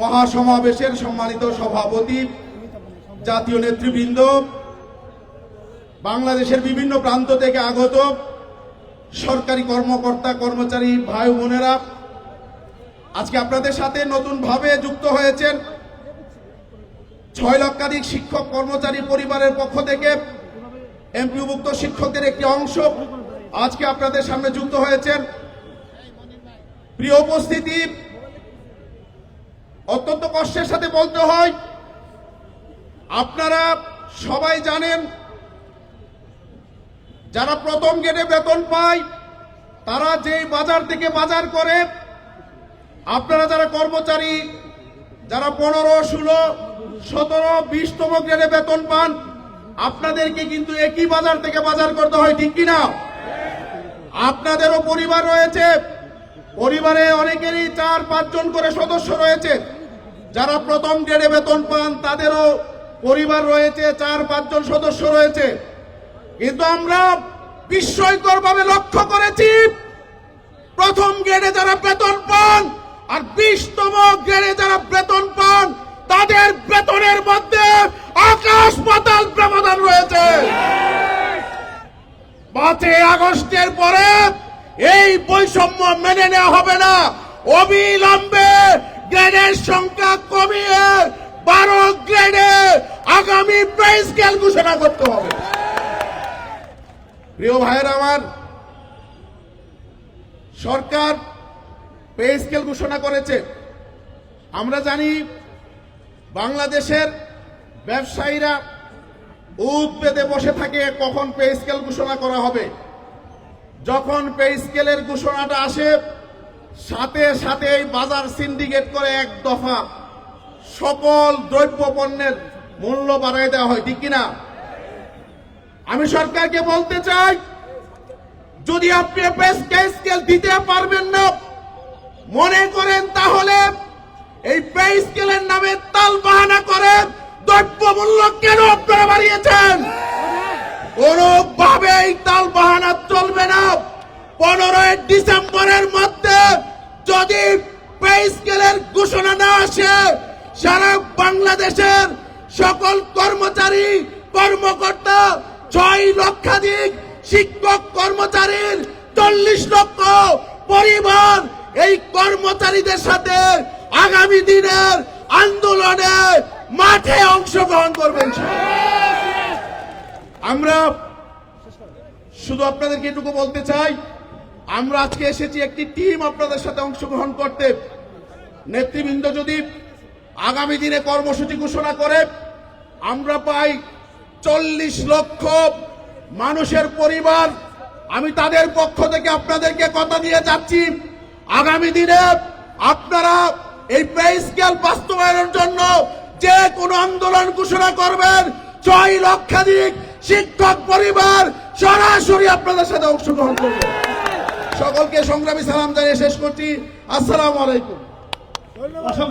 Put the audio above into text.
মহাসমাবেশের সম্মানিত সভাপতি, জাতীয় নেতৃবৃন্দ, বাংলাদেশের বিভিন্ন প্রান্ত থেকে আগত সরকারি কর্মকর্তা, কর্মচারী ভাই বোনেরা, আজকে আপনাদের সাথে নতুনভাবে যুক্ত হয়েছেন ছয় লক্ষাধিক শিক্ষক, কর্মচারী পরিবারের পক্ষ থেকে এমপিভুক্ত শিক্ষকদের একটি অংশ আজকে আপনাদের সামনে যুক্ত হয়েছেন। প্রিয় উপস্থিতি অত্যন্ত কষ্টের সাথে বলতে হয়, আপনারা সবাই জানেন, যারা প্রথম গেটে বেতন পায়, তারা যেই বাজার থেকে বাজার করে, আপনারা যারা কর্মচারী, যারা পনেরো, ষোলো, সতেরো, বিশতম গ্রেডে বেতন পান, আপনাদেরকে কিন্তু একই বাজার থেকে বাজার করতে হয়, ঠিক কিনা? আপনাদেরও পরিবার রয়েছে পরিবারে অনেকেরই চার, পাঁচজন করে সদস্য রয়েছে। যারা প্রথম গ্রেডে বেতন পান, তাদেরও পরিবার রয়েছে, চার, পাঁচজন সদস্য রয়েছে। কিন্তু আমরা বিস্ময়কর ভাবে লক্ষ্য করেছি, প্রথম গ্রেডে যারা বেতন পান আর বিশতম গ্রেডে যারা বেতন পান, তাদের বেতনের মধ্যে আকাশ পাতাল ব্যবধান রয়েছে। পাঁচই আগস্টের পরে বৈষম্য মেনে নেওয়া হবে না। অবিলম্বে গ্রেডের সংখ্যা কমিয়ে বারো গ্রেডে আগামী পে স্কেল ঘোষণা করতে হবে। প্রিয় ভাইয়ের আমার, সরকার পে স্কেল ঘোষণা করেছে। আমরা জানি বাংলাদেশের ব্যবসায়ীরা উদ্বেদে বসে থাকে কখন পে স্কেল ঘোষণা করা হবে। যখন পে স্কেলের ঘোষণাটা আসে, সাথে সাথে এই বাজার সিন্ডিকেট করে এক দফা সকল দ্রব্য পণ্যের মূল্য বাড়াই দেওয়া হয়, ঠিক কিনা? আমি সরকারকে বলতে চাই, যদি আপনি পে স্কেল দিতে পারবেন না, মনে করেন তাহলে এই পে স্কেলের নামে তাল বাহানা করে দ্রব্য মূল্য কেন আপনারা বাড়িয়েছেন? কোনোভাবে এই তাল বাহানা চলবে না। পনেরোই ডিসেম্বরের মধ্যে যদি পে ঘোষণা না আসে, সারা বাংলাদেশের সকল কর্মচারী, কর্মকর্তা, ছয় লক্ষাধিক শিক্ষক কর্মচারীর চল্লিশ লক্ষ পরিবার এই কর্মচারীদের সাথে আগামী দিনের আন্দোলনে মাঠে অংশগ্রহণ করবেন আমরা শুধু আপনাদেরকে এটুকু বলতে চাই, আমরা আজকে এসেছি একটি টিম আপনাদের সাথে অংশগ্রহণ করতে। নেতৃবৃন্দ যদি আগামী দিনে কর্মসূচি ঘোষণা করে, আমরা পাই চল্লিশ লক্ষ মানুষের পরিবার। আমি তাদের পক্ষ থেকে আপনাদেরকে কথা দিয়ে যাচ্ছি। আগামী দিনে আপনারা এই পে স্কেল বাস্তবায়নের জন্য যে কোনো আন্দোলন ঘোষণা করবেন। ছয় লক্ষাধিক শিক্ষক পরিবার সরাসরি আপনাদের সাথে অংশগ্রহণ করবে। সকলকে সংগ্রামী সালাম জানিয়ে শেষ করছি। আসসালামু আলাইকুম।